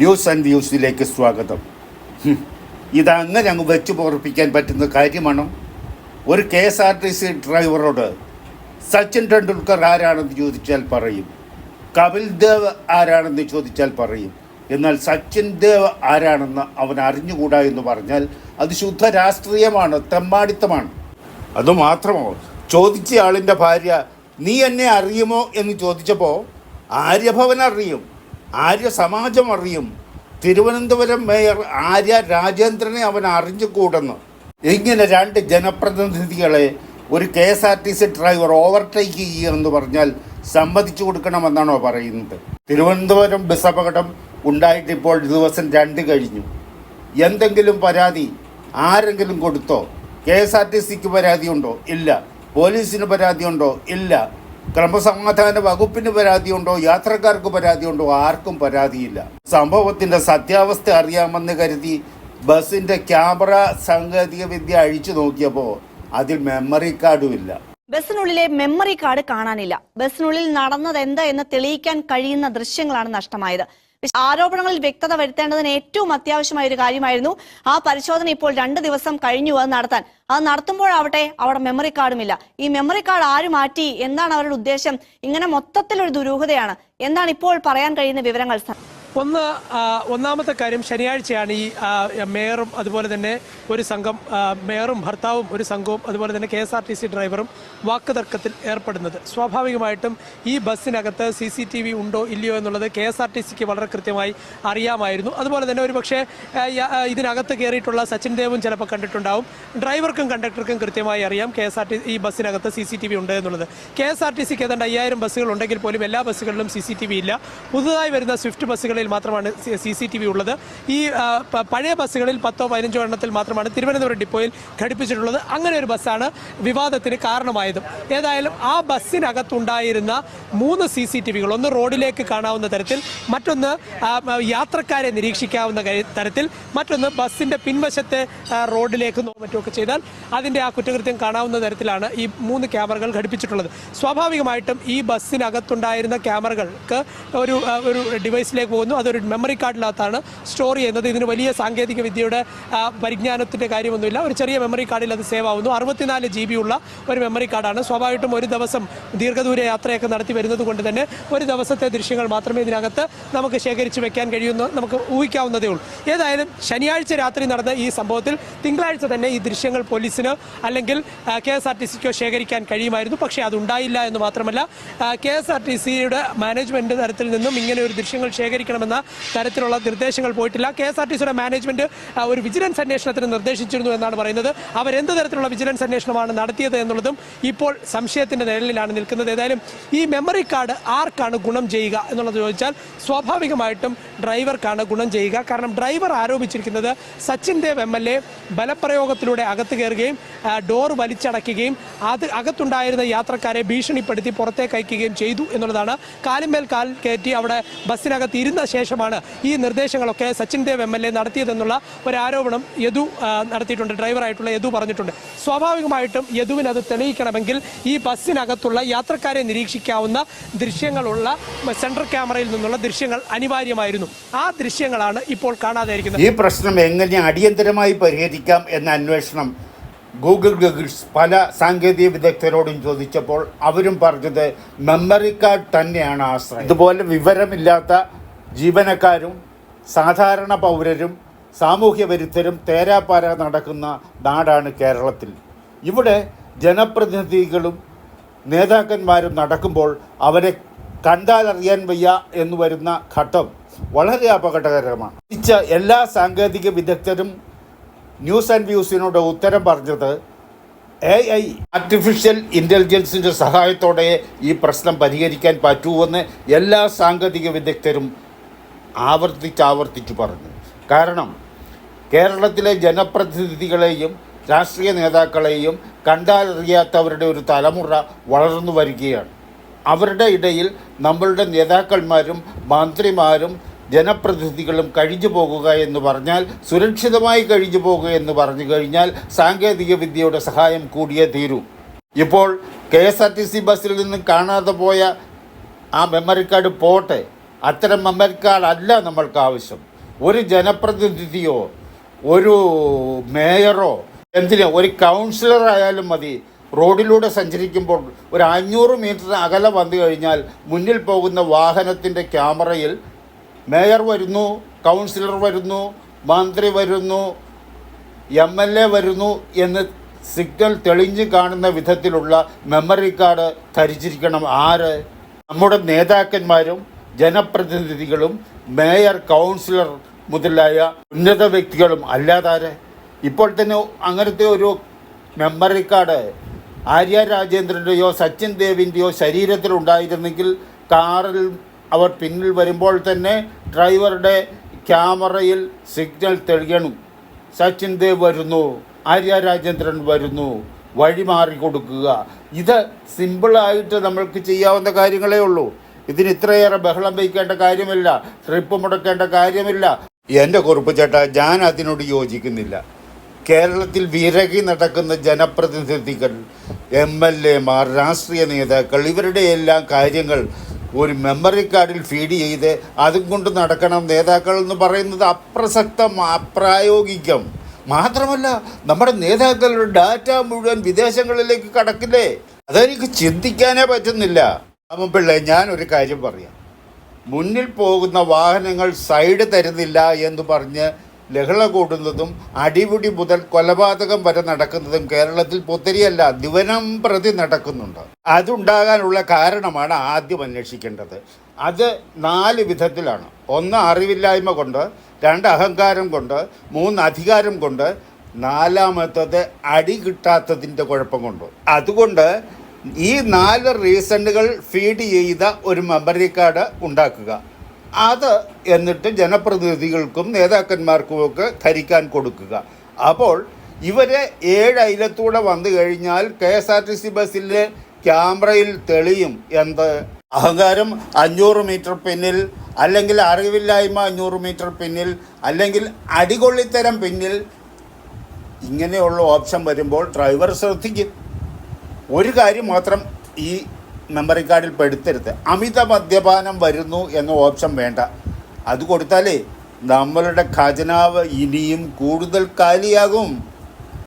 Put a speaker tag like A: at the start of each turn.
A: News and വ്യൂസിലേക്ക് സ്വാഗതം. ഇതങ്ങ് അങ്ങ് വെച്ച് പോർപ്പിക്കാൻ പറ്റുന്ന കാര്യമാണോ? ഒരു K S R T C ഡ്രൈവറോട് സച്ചിൻ ടെണ്ടുൽക്കർ ആരാണെന്ന് ചോദിച്ചാൽ പറയും. കപിൽ ദേവ് ആരാണെന്ന് ചോദിച്ചാൽ പറയും. എന്നാൽ സച്ചിൻ ദേവ് ആരാണെന്ന് അവൻ അറിഞ്ഞുകൂടാ എന്ന് പറഞ്ഞാൽ അത് ശുദ്ധ രാഷ്ട്രീയമാണ് തെമ്മാടിത്തമാണ്. അതുമാത്രമോ ചോദിച്ച ആളിന്റെ ഭാര്യ നീ എന്നെ അറിയുമോ എന്ന് ചോദിച്ചപ്പോൾ ആര്യഭവൻ അറിയും. ആര്യ സമാജം അറിയും തിരുവനന്തപുരം മേയർ ആര്യ രാജേന്ദ്രനെ അവൻ അറിഞ്ഞു അറിഞ്ഞുകൂടെന്ന്. ഇങ്ങനെ രണ്ട് ജനപ്രതിനിധികളെ ഒരു K S R T C driver overtake ചെയ്യുമെന്ന് പറഞ്ഞാൽ സമ്മതിച്ചു കൊടുക്കണമെന്നാണോ പറയുന്നത്? തിരുവനന്തപുരം ബസ് അപകടം ഉണ്ടായിട്ട് ഇപ്പോൾ ദിവസം രണ്ട് കഴിഞ്ഞു. എന്തെങ്കിലും പരാതി ആരെങ്കിലും കൊടുത്തോ? കെ എസ് ആർ ടി സിക്ക് പരാതിയുണ്ടോ? ഇല്ല. പോലീസിന് പരാതിയുണ്ടോ? ഇല്ല. ക്രമസമാധാന വകുപ്പിന് പരാതിയുണ്ടോ? യാത്രക്കാർക്ക് പരാതിയുണ്ടോ? ആർക്കും പരാതിയില്ല. സംഭവത്തിന്റെ സത്യാവസ്ഥ അറിയാമെന്ന് കരുതി ബസിന്റെ ക്യാമറ സാങ്കേതിക വിദ്യ അഴിച്ചു നോക്കിയപ്പോൾ അതിൽ മെമ്മറി കാർഡും ഇല്ല.
B: ബസ്സിനുള്ളിലെ മെമ്മറി കാർഡ് കാണാനില്ല. ബസ്സിനുള്ളിൽ നടന്നത് എന്താ എന്ന് തെളിയിക്കാൻ കഴിയുന്ന ദൃശ്യങ്ങളാണ് നഷ്ടമായത്. ആരോപണങ്ങളിൽ വ്യക്തത വരുത്തേണ്ടതിന് ഏറ്റവും അത്യാവശ്യമായ ഒരു കാര്യമായിരുന്നു ആ പരിശോധന ഇപ്പോൾ രണ്ട് ദിവസം കഴിഞ്ഞു അത് നടത്താൻ. അത് നടത്തുമ്പോഴാവട്ടെ അവിടെ മെമ്മറി കാർഡുമില്ല ഈ മെമ്മറി കാർഡ് ആര് മാറ്റി എന്താണ് അവരുടെ ഉദ്ദേശം. ഇങ്ങനെ മൊത്തത്തിലൊരു ദുരൂഹതയാണ്. എന്താണ് ഇപ്പോൾ പറയാൻ കഴിയുന്ന വിവരങ്ങൾ?
C: ഒന്ന് ഒന്നാമത്തെ കാര്യം ശനിയാഴ്ചയാണ് ഈ മേയറും അതുപോലെ തന്നെ ഒരു സംഘം മേയറും ഭർത്താവും ഒരു സംഘവും അതുപോലെ തന്നെ K S R T C ഡ്രൈവറും വാക്കുതർക്കത്തിൽ ഏർപ്പെടുന്നത്. സ്വാഭാവികമായിട്ടും ഈ ബസ്സിനകത്ത് സി സി ടി വി ഉണ്ടോ ഇല്ലയോ എന്നുള്ളത് കെ എസ് ആർ ടി സിക്ക് വളരെ കൃത്യമായി അറിയാമായിരുന്നു. അതുപോലെ തന്നെ ഒരു പക്ഷേ ആ, യ- ആ, ഇതിനകത്ത് കയറിയിട്ടുള്ള സച്ചിൻ ദേവും ചിലപ്പോൾ കണ്ടിട്ടുണ്ടാവും. ഡ്രൈവർക്കും കണ്ടക്ടർക്കും കൃത്യമായി അറിയാം കെ എസ് ആർ ടി ഈ ബസ്സിനകത്ത് സി സി ടി വി ഉണ്ട് എന്നുള്ളത്. കെ എസ് ആർ ടി സിക്ക് ഏതാണ്ട് അയ്യായിരം ബസ്സുകൾ ഉണ്ടെങ്കിൽ പോലും എല്ലാ ബസ്സുകളിലും സി സി ടി വി ഇല്ല. പുതുതായി വരുന്ന സ്വിഫ്റ്റ് ബസ്സുകളിൽ മാത്രമാണ് സി സി ടി വി ഉള്ളത്. ഈ പഴയ ബസ്സുകളിൽ പത്തോ പതിനഞ്ചോ എണ്ണത്തിൽ മാത്രമാണ് തിരുവനന്തപുരം ഡിപ്പോയിൽ ഘടിപ്പിച്ചിട്ടുള്ളത്. അങ്ങനെ ഒരു ബസ്സാണ് വിവാദത്തിന് കാരണമായതും. ഏതായാലും ആ ബസ്സിനകത്തുണ്ടായിരുന്ന മൂന്ന് സി സി ടി വികൾ ഒന്ന് റോഡിലേക്ക് കാണാവുന്ന തരത്തിൽ മറ്റൊന്ന് യാത്രക്കാരെ നിരീക്ഷിക്കാവുന്ന തരത്തിൽ മറ്റൊന്ന് ബസ്സിന്റെ പിൻവശത്തെ റോഡിലേക്ക് മറ്റുമൊക്കെ ചെയ്താൽ അതിന്റെ ആ കുറ്റകൃത്യം കാണാവുന്ന തരത്തിലാണ് ഈ മൂന്ന് ക്യാമറകൾ ഘടിപ്പിച്ചിട്ടുള്ളത്. സ്വാഭാവികമായിട്ടും ഈ ബസ്സിനകത്തുണ്ടായിരുന്ന ക്യാമറകൾക്ക് ഒരു ഒരു ഡിവൈസിലേക്ക് പോകുന്നു അതൊരു മെമ്മറി കാർഡിനകത്താണ് സ്റ്റോർ ചെയ്യുന്നത്. ഇതിന് വലിയ സാങ്കേതിക വിദ്യയുടെ പരിജ്ഞാനത്തിന്റെ കാര്യമൊന്നുമില്ല. ഒരു ചെറിയ മെമ്മറി കാർഡിൽ അത് സേവ് ആവുന്നു. അറുപത്തിനാല് ജി ബി ഉള്ള ഒരു മെമ്മറി കാർഡാണ് സ്വാഭാവികമായിട്ടും ഒരു ദിവസം ദീർഘദൂര യാത്രയൊക്കെ നടത്തി വരുന്നത് കൊണ്ട് തന്നെ ഒരു ദിവസത്തെ ദൃശ്യങ്ങൾ മാത്രമേ ഇതിനകത്ത് നമുക്ക് ശേഖരിച്ച് വെക്കാൻ കഴിയുമെന്ന് നമുക്ക് ഊഹിക്കാവുന്നതേ ഉള്ളൂ. ഏതായാലും ശനിയാഴ്ച രാത്രി നടന്ന ഈ സംഭവത്തിൽ തിങ്കളാഴ്ച തന്നെ ഈ ദൃശ്യങ്ങൾ പോലീസിന് അല്ലെങ്കിൽ കെ എസ് ആർ ടി സിക്കോ ശേഖരിക്കാൻ കഴിയുമായിരുന്നു. പക്ഷേ അതുണ്ടായില്ല എന്ന് മാത്രമല്ല കെ എസ് ആർ ടി സിയുടെ മാനേജ്മെന്റ് തരത്തിൽ നിന്നും ഇങ്ങനെ ഒരു ദൃശ്യങ്ങൾ ശേഖരിക്കണമെന്ന തരത്തിലുള്ള നിർദ്ദേശങ്ങൾ പോയിട്ടില്ല. കെ എസ് ആർ ടി സിയുടെ മാനേജ്മെന്റ് ഒരു വിജിലൻസ് അന്വേഷണത്തിന് നിർദ്ദേശിച്ചിരുന്നു എന്നാണ് പറയുന്നത്. അവരെന്ത് തരത്തിലുള്ള വിജിലൻസ് അന്വേഷണമാണ് നടത്തിയത് എന്നുള്ളതും ഇപ്പോൾ സംശയത്തിന്റെ നിഴലിലാണ് നിൽക്കുന്നത്. ഏതായാലും ഈ മെമ്മറി കാർഡ് ആർക്കാണ് ഗുണം ചെയ്യുക എന്നുള്ളത് ചോദിച്ചാൽ സ്വാഭാവികമായിട്ടും ഡ്രൈവർക്കാണ് ഗുണം ചെയ്യുക. കാരണം driver ആരോപിച്ചിരിക്കുന്നത് Sachin Dev M L A ബലപ്രയോഗത്തിലൂടെ അകത്ത് കയറുകയും ഡോർ വലിച്ചടയ്ക്കുകയും അത് അകത്തുണ്ടായിരുന്ന യാത്രക്കാരെ ഭീഷണിപ്പെടുത്തി പുറത്തേക്ക് അയക്കുകയും ചെയ്തു എന്നുള്ളതാണ്. കാലിന്മേൽ കാൽ കയറ്റി അവിടെ ബസ്സിനകത്ത് ഇരുന്ന ശേഷമാണ് ഈ നിർദ്ദേശങ്ങളൊക്കെ Sachin Dev M L A നടത്തിയതെന്നുള്ള ഒരു ആരോപണം യദു നടത്തിയിട്ടുണ്ട്. ഡ്രൈവറായിട്ടുള്ള യദു പറഞ്ഞിട്ടുണ്ട്. സ്വാഭാവികമായിട്ടും യദുവിന് അത് തെളിയിക്കണമെങ്കിൽ ഈ ബസ്സിനകത്തുള്ള യാത്രക്കാരെ നിരീക്ഷിക്കാവുന്ന ദൃശ്യങ്ങളുള്ള സെൻട്രൽ ക്യാമറയിൽ നിന്നുള്ള ദൃശ്യങ്ങൾ അനിവാര്യമായിരുന്നു. ആ ദൃശ്യങ്ങളാണ് ഇപ്പോൾ കാണാതായിരിക്കുന്നത്.
A: ഈ പ്രശ്നം എങ്ങനെ അടിയന്തരമായി പരിഹരിക്കാം എന്ന അന്വേഷണം ഗൂഗിൾ ഗഗിൾസ് പല സാങ്കേതിക വിദഗ്ധരോടും ചോദിച്ചപ്പോൾ അവരും പറഞ്ഞത് മെമ്മറി കാർഡ് തന്നെയാണ് ആശ്രയം. ഇതുപോലെ വിവരമില്ലാത്ത ജീവനക്കാരും സാധാരണ പൗരരും സാമൂഹ്യ വിരുദ്ധരും തേരാപ്പാര നടക്കുന്ന നാടാണ് കേരളത്തിൽ. ഇവിടെ ജനപ്രതിനിധികളും നേതാക്കന്മാരും നടക്കുമ്പോൾ അവരെ കണ്ടാൽ അറിയാൻ വയ്യ എന്ന് വരുന്ന ഘട്ടം വളരെ അപകടകരമാണ്. ഇച്ച എല്ലാ സാങ്കേതിക വിദഗ്ധരും ന്യൂസ് ആൻഡ് വ്യൂസിനോട് ഉത്തരം പറഞ്ഞത് എ ഐ ആർട്ടിഫിഷ്യൽ ഇന്റലിജൻസിന്റെ സഹായത്തോടെ ഈ പ്രശ്നം പരിഹരിക്കാൻ പറ്റുമെന്ന് എല്ലാ സാങ്കേതിക വിദഗ്ധരും ആവർത്തിച്ചാവർത്തിച്ച് പറഞ്ഞു. കാരണം കേരളത്തിലെ ജനപ്രതിനിധികളെയും രാഷ്ട്രീയ നേതാക്കളെയും കണ്ടാലറിയാത്തവരുടെ ഒരു തലമുറ വളർന്നു വരികയാണ്. അവരുടെ ഇടയിൽ നമ്മളുടെ നേതാക്കന്മാരും മന്ത്രിമാരും ജനപ്രതിനിധികളും കഴിഞ്ഞു പോകുക എന്ന് പറഞ്ഞാൽ സുരക്ഷിതമായി കഴിഞ്ഞു പോകുക എന്ന് പറഞ്ഞു കഴിഞ്ഞാൽ സാങ്കേതിക വിദ്യയുടെ സഹായം കൂടിയേ തീരൂ. ഇപ്പോൾ K S R T C ബസ്സിൽ നിന്നും കാണാതെ പോയ ആ മെമ്മറി കാർഡ് പോട്ടെ. അത്തരം അല്ല നമ്മൾക്ക് ആവശ്യം ഒരു ജനപ്രതിനിധിയോ ഒരു മേയറോ എന്തിനോ ഒരു കൗൺസിലർ ആയാലും മതി. റോഡിലൂടെ സഞ്ചരിക്കുമ്പോൾ ഒരു അഞ്ഞൂറ് മീറ്റർ അകലെ വന്നു കഴിഞ്ഞാൽ മുന്നിൽ പോകുന്ന വാഹനത്തിന്റെ ക്യാമറയിൽ മേയർ വരുന്നു കൗൺസിലർ വരുന്നു മന്ത്രി വരുന്നു എം എൽ എ വരുന്നു എന്ന് സിഗ്നൽ തെളിഞ്ഞു കാണുന്ന വിധത്തിലുള്ള മെമ്മറി കാർഡ് ധരിച്ചിരിക്കണം ആര്? നമ്മുടെ നേതാക്കന്മാരും ജനപ്രതിനിധികളും മേയർ കൗൺസിലർ മുതലായ ഉന്നത വ്യക്തികളും അല്ലാതാരെ? ഇപ്പോൾ തന്നെ അങ്ങനത്തെ ഒരു മെമ്മറി കാർഡ് ആര്യ രാജേന്ദ്രന്റെയോ സച്ചിൻ ദേവിന്റെയോ ശരീരത്തിലുണ്ടായിരുന്നെങ്കിൽ കാറിൽ അവർ പിന്നിൽ വരുമ്പോൾ തന്നെ ഡ്രൈവറുടെ ക്യാമറയിൽ സിഗ്നൽ തെളിയണം. സച്ചിൻ ദേവ് വരുന്നു ആര്യ രാജേന്ദ്രൻ വരുന്നു വഴി മാറി കൊടുക്കുക. ഇത് സിമ്പിളായിട്ട് നമ്മൾക്ക് ചെയ്യാവുന്ന കാര്യങ്ങളേ ഉള്ളൂ. ഇതിന് ഇത്രയേറെ ബഹളം വയ്ക്കേണ്ട കാര്യമില്ല ട്രിപ്പ് മുടക്കേണ്ട കാര്യമില്ല. എന്റെ കുറിപ്പ് ചേട്ടാ ഞാൻ അതിനോട് യോജിക്കുന്നില്ല. കേരളത്തിൽ വിരകി നടക്കുന്ന ജനപ്രതിനിധികൾ എം എൽ എമാർ രാഷ്ട്രീയ നേതാക്കൾ ഇവരുടെ എല്ലാം കാര്യങ്ങൾ ഒരു മെമ്മറി കാർഡിൽ ഫീഡ് ചെയ്ത് അതും കൊണ്ട് നടക്കണം നേതാക്കൾ എന്ന് പറയുന്നത് അപ്രസക്തം അപ്രായോഗികം. മാത്രമല്ല നമ്മുടെ നേതാക്കളുടെ ഡാറ്റ മുഴുവൻ വിദേശങ്ങളിലേക്ക് കടക്കില്ലേ? അതെനിക്ക് ചിന്തിക്കാനേ പറ്റുന്നില്ല. രാമപിള്ളേ ഞാൻ ഒരു കാര്യം പറയാം. മുന്നിൽ പോകുന്ന വാഹനങ്ങൾ സൈഡ് തരുന്നില്ല എന്ന് പറഞ്ഞ് ലഹള കൂടുന്നതും അടിപിടി മുതൽ കൊലപാതകം വരെ നടക്കുന്നതും കേരളത്തിൽ പൊത്തിരിയല്ല ദിവനം പ്രതി നടക്കുന്നുണ്ട്. അതുണ്ടാകാനുള്ള കാരണമാണ് ആദ്യം അന്വേഷിക്കേണ്ടത്. അത് നാല് വിധത്തിലാണ്. ഒന്ന് അറിവില്ലായ്മ കൊണ്ട് രണ്ട് അഹങ്കാരം കൊണ്ട് മൂന്ന് അധികാരം കൊണ്ട് നാലാമത്തത് അടി കിട്ടാത്തതിന്റെ കുഴപ്പം കൊണ്ട്. അതുകൊണ്ട് ഈ നാല് റീസണുകൾ ഫീഡ് ചെയ്ത ഒരു മെമ്മറി കാർഡ് ഉണ്ടാക്കുക. അത് എന്നിട്ട് ജനപ്രതിനിധികൾക്കും നേതാക്കന്മാർക്കുമൊക്കെ ധരിക്കാൻ കൊടുക്കുക. അപ്പോൾ ഇവരെ ഏഴ് വന്നു കഴിഞ്ഞാൽ K S R T C ബസ്സിലെ ക്യാമറയിൽ തെളിയും എന്ത്? അഹങ്കാരം അഞ്ഞൂറ് മീറ്റർ പിന്നിൽ അല്ലെങ്കിൽ അറിവില്ലായ്മ അഞ്ഞൂറ് മീറ്റർ പിന്നിൽ അല്ലെങ്കിൽ അടികൊള്ളിത്തരം പിന്നിൽ ഇങ്ങനെയുള്ള ഓപ്ഷൻ വരുമ്പോൾ ഡ്രൈവർ ശ്രദ്ധിക്കും. ഒരു കാര്യം മാത്രം ഈ മെമ്മറി കാർഡിൽ പെടുത്തരുത്. അമിത മദ്യപാനം വരുന്നു എന്ന ഓപ്ഷൻ വേണ്ട. അത് കൊടുത്താലേ നമ്മളുടെ ഖജനാവ് ഇനിയും കൂടുതൽ കാലിയാകും.